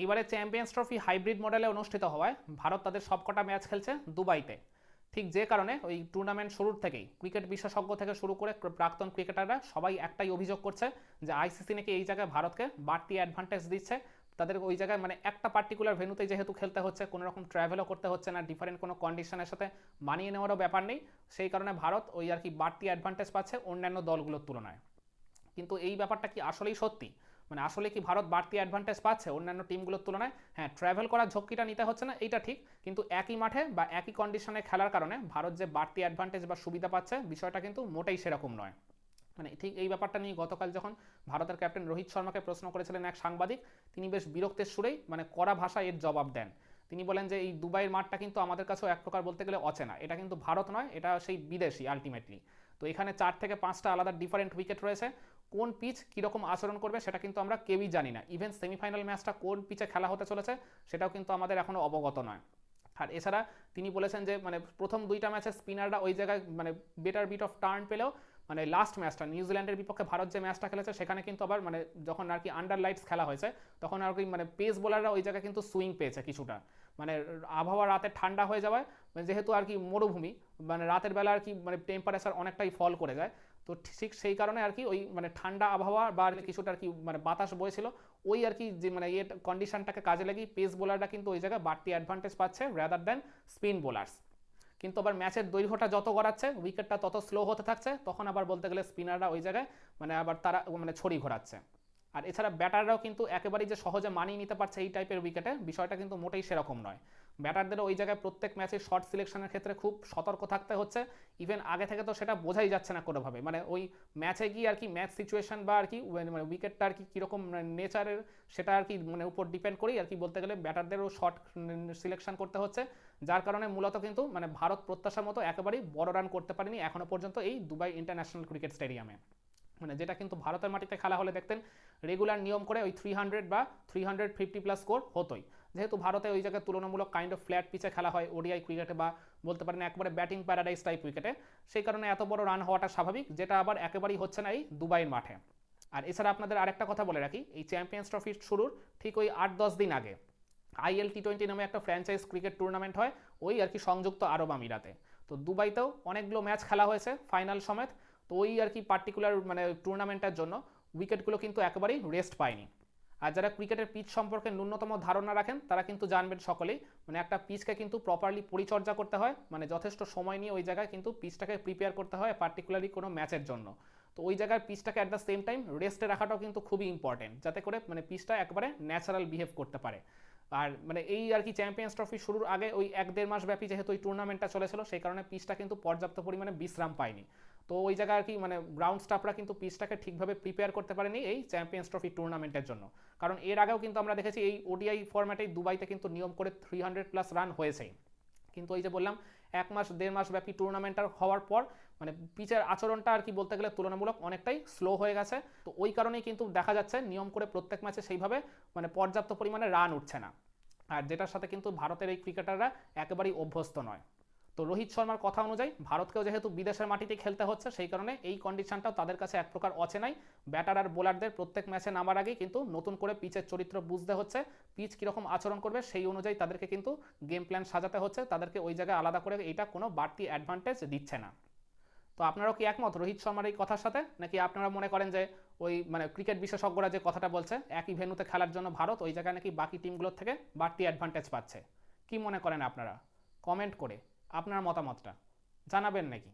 এইবারে champions trophy hybrid মডেলে অনুষ্ঠিত হওয়ায় ভারত তাদের সবকটা ম্যাচ খেলছে দুবাইতে। ঠিক যে কারণে ওই টুর্নামেন্ট শুরুর থেকেই ক্রিকেট বিশেষজ্ঞ থেকে শুরু করে প্রাক্তন ক্রিকেটাররা সবাই একটাই অভিযোগ করছে যে আইসিসি নাকি এই জায়গায় ভারতকে বাড়তি অ্যাডভান্টেজ দিচ্ছে। তাদের ওই জায়গায় মানে একটা পার্টিকুলার ভেন্যুতে যেহেতু খেলতে হচ্ছে কোনো রকম ট্রাভেলও করতে হচ্ছে না ডিফারেন্ট কোনো কন্ডিশনের সাথে মানিয়ে নেওয়ারও ব্যাপার নেই। সেই কারণে ভারত ওই আর কি বাড়তি অ্যাডভান্টেজ পাচ্ছে অন্যান্য দলগুলোর তুলনায়। কিন্তু এই ব্যাপারটা কি আসলেই সত্যি? মানে আসলে কি ভারত বাড়তি অ্যাডভান্টেজ পাচ্ছে অন্যান্য টিমগুলোর তুলনায়? হ্যাঁ ট্রাভেল করার ঝক্কিটা নিতে হচ্ছে না এটা ঠিক। কিন্তু একই মাঠে বা একই কন্ডিশনে খেলার কারণে ভারত যে বাড়তি অ্যাডভান্টেজ বা সুবিধা পাচ্ছে, বিষয়টা কিন্তু মোটেই সেরকম নয়। মানে ঠিক এই ব্যাপারটা নিয়ে গতকাল যখন ভারতের ক্যাপ্টেন রোহিত শর্মাকে প্রশ্ন করেছিলেন এক সাংবাদিক, তিনি বেশ বিরক্তের সুরেই মানে কড়া ভাষায় এর জবাব দেন। তিনি বলেন যে, এই দুবাইয়ের মাঠটা কিন্তু আমাদের কাছেও এক প্রকার বলতে গেলে অচেনা। এটা কিন্তু ভারত নয়, এটা সেই বিদেশি আলটিমেটলি তো এখানে চার থেকে পাঁচটা আলাদা ডিফারেন্ট উইকেট রয়েছে। কোন পিচ কীরকম আচরণ করবে সেটা কিন্তু আমরা কেউই জানি না। ইভেন সেমিফাইনাল ম্যাচটা কোন পিচে খেলা হতে চলেছে সেটাও কিন্তু আমাদের এখনও অবগত নয়। আর এছাড়া তিনি বলেছেন যে মানে প্রথম দুইটা ম্যাচে স্পিনাররা ওই জায়গায় মানে বেটার বিট অফ টার্ন পেলেও মানে লাস্ট ম্যাচটা নিউজিল্যান্ডের বিপক্ষে ভারত যে ম্যাচটা খেলেছে, সেখানে কিন্তু আবার মানে যখন আর কি আন্ডার লাইটস খেলা হয়েছে, তখন আর কি মানে পেস বোলাররা ওই জায়গায় কিন্তু সুইং পেয়েছে কিছুটা। মানে আবহাওয়া রাতে ঠান্ডা হয়ে যাওয়ায় মানে যেহেতু আর কি মরুভূমি মানে রাতের বেলা আর কি মানে টেম্পারেচার অনেকটাই ফল করে যায়, তো ঠিক সেই কারণে আর কি ওই মানে ঠান্ডা আবহাওয়া বা কিছুটা আর কি মানে বাতাস বয়েছিল ওই আর কি যে মানে ইয়ে কন্ডিশনটাকে কাজে লাগিয়ে পেস বোলাররা কিন্তু ওই জায়গায় বাড়তি অ্যাডভান্টেজ পাচ্ছে রাদার দেন স্পিন বোলার্স কিন্তু আবার ম্যাচের দৈর্ঘ্যটা যত গড়াচ্ছে উইকেটটা তত স্লো হতে থাকছে, তখন আবার বলতে গেলে স্পিনাররা ওই জায়গায় মানে আবার তারা মানে ছড়ি ঘোরাচ্ছে। আর এছাড়া ব্যাটাররাও কিন্তু একেবারেই যে সহজে মানিয়ে নিতে পারছে এই টাইপের উইকেটে বিষয়টা কিন্তু মোটেই সেরকম নয়। ব্যাটারদেরও ওই জায়গায় প্রত্যেক ম্যাচে শর্ট সিলেকশনের ক্ষেত্রে খুব সতর্ক থাকতে হচ্ছে। ইভেন আগে থেকে তো সেটা বোঝাই যাচ্ছে না কোনোভাবে। মানে ওই ম্যাচে গিয়ে আর কি ম্যাচ সিচুয়েশন বা আর কি মানে উইকেটটা আর কি কীরকম নেচারের সেটা আর কি মানে উপর ডিপেন্ড করেই আর কি বলতে গেলে ব্যাটারদেরও শর্ট সিলেকশন করতে হচ্ছে। যার কারণে মূলত কিন্তু মানে ভারত প্রত্যাশা মতো একেবারেই বড় রান করতে পারেনি এখনও পর্যন্ত এই দুবাই ইন্টারন্যাশনাল ক্রিকেট স্টেডিয়ামে মানে যেটা কিন্তু ভারতের মাটিতে খেলা হলে দেখতেন রেগুলার নিয়ম করে ওই থ্রি বা থ্রি প্লাস স্কোর হতোই। যেহেতু ভারতে ওই জায়গায় তুলনামূলক কাইন্ড অফ ফ্ল্যাট পিচে খেলা হয় ওডিআই ক্রিকেটে বা বলতে পারেন একবারে ব্যাটিং প্যারাডাইস টাইপ উইকেটে সেই কারণে এত বড় রান হওয়াটা স্বাভাবিক, যেটা আবার একেবারেই হচ্ছে না এই দুবাইয়ের মাঠে। আর এছাড়া আপনাদের আরেকটা কথা বলে রাখি, এই চ্যাম্পিয়ন্স ট্রফির শুরুর ঠিক ওই আট দশ দিন আগে আইএল টি টোয়েন্টি নামে একটা ফ্র্যাঞ্চাইজ ক্রিকেট টুর্নামেন্ট হয়, ওই আর কি সংযুক্ত আরব আমিরাতে। তো দুবাইতেও অনেকগুলো ম্যাচ খেলা হয়েছে ফাইনাল সমেত। তো ওই আর কি পার্টিকুলার মানে টুর্নামেন্টের জন্য উইকেটগুলো কিন্তু একেবারেই রেস্ট পায়নি। আর যারা ক্রিকেটের পিচ সম্পর্কে ন্যূনতম ধারণা রাখেন, তারা কিন্তু জানবেন সকলেই মানে একটা পিচকে কিন্তু প্রপারলি পরিচর্যা করতে হয় মানে যথেষ্ট সময় নিয়ে ওই জায়গায় কিন্তু পিচটাকে প্রিপেয়ার করতে হয় পার্টিকুলারলি কোনো ম্যাচের জন্য। তো ওই জায়গায় পিচটাকে অ্যাট দ্য সেম টাইম রেস্টে রাখাটাও কিন্তু খুবই ইম্পর্টেন্ট যাতে করে মানে পিচটা একবারে ন্যাচারাল বিহেভ করতে পারে। আর মানে এই আর কি চ্যাম্পিয়ন্স ট্রফি শুরুর আগে ওই এক দেড় মাস ব্যাপী যেহেতু ওই টুর্নামেন্টটা চলেছিল, সেই কারণে পিচটা কিন্তু পর্যাপ্ত পরিমাণে বিশ্রাম পায়নি। তো ওই জায়গায় আর কি মানে গ্রাউন্ড স্টাফরা কিন্তু পিচটাকে ঠিকভাবে প্রিপেয়ার করতে পারেনি এই চ্যাম্পিয়ন্স ট্রফি টুর্নামেন্টের জন্য। কারণ এর আগেও কিন্তু আমরা দেখেছি এই ওডিআই ফরম্যাটেই দুবাইতে কিন্তু নিয়ম করে থ্রি হান্ড্রেড প্লাস রান হয়েছেই কিন্তু ওই যে বললাম, এক মাস, দেড় মাস ব্যাপী টুর্নামেন্টটা হওয়ার পর মানে পিচের আচরণটা আর কি বলতে গেলে তুলনামূলক অনেকটাই স্লো হয়ে গেছে। তো ওই কারণেই কিন্তু দেখা যাচ্ছে নিয়ম করে প্রত্যেক ম্যাচে সেইভাবে মানে পর্যাপ্ত পরিমাণে রান উঠছে না। আর যেটার সাথে কিন্তু ভারতের এই ক্রিকেটাররা একেবারেই অভ্যস্ত নয়। তো রোহিত শর্মার কথা অনুযায়ী ভারতকেও যেহেতু বিদেশের মাটিতে খেলতে হচ্ছে, সেই কারণে এই কন্ডিশনটাও তাদের কাছে এক প্রকার অচেনাই। ব্যাটার আর বোলারদের প্রত্যেক ম্যাচে নামার আগেই কিন্তু নতুন করে পিচের চরিত্র বুঝতে হচ্ছে পিচ কীরকম আচরণ করবে সেই অনুযায়ী তাদেরকে কিন্তু গেম প্ল্যান সাজাতে হচ্ছে, তাদেরকে ওই জায়গায় আলাদা করে এইটা কোনো বাড়তি অ্যাডভান্টেজ দিচ্ছে না। তো আপনারাও কি একমত রোহিত শর্মার এই কথার সাথে? নাকি আপনারা মনে করেন যে ওই মানে ক্রিকেট বিশেষজ্ঞরা যে কথাটা বলছে, একই ভেন্যুতে খেলার জন্য ভারত ওই জায়গায় নাকি বাকি টিমগুলোর থেকে বাড়তি অ্যাডভান্টেজ পাচ্ছে? কি মনে করেন আপনারা? কমেন্ট করে। আপনার মতামতটা জানাবেন নাকি?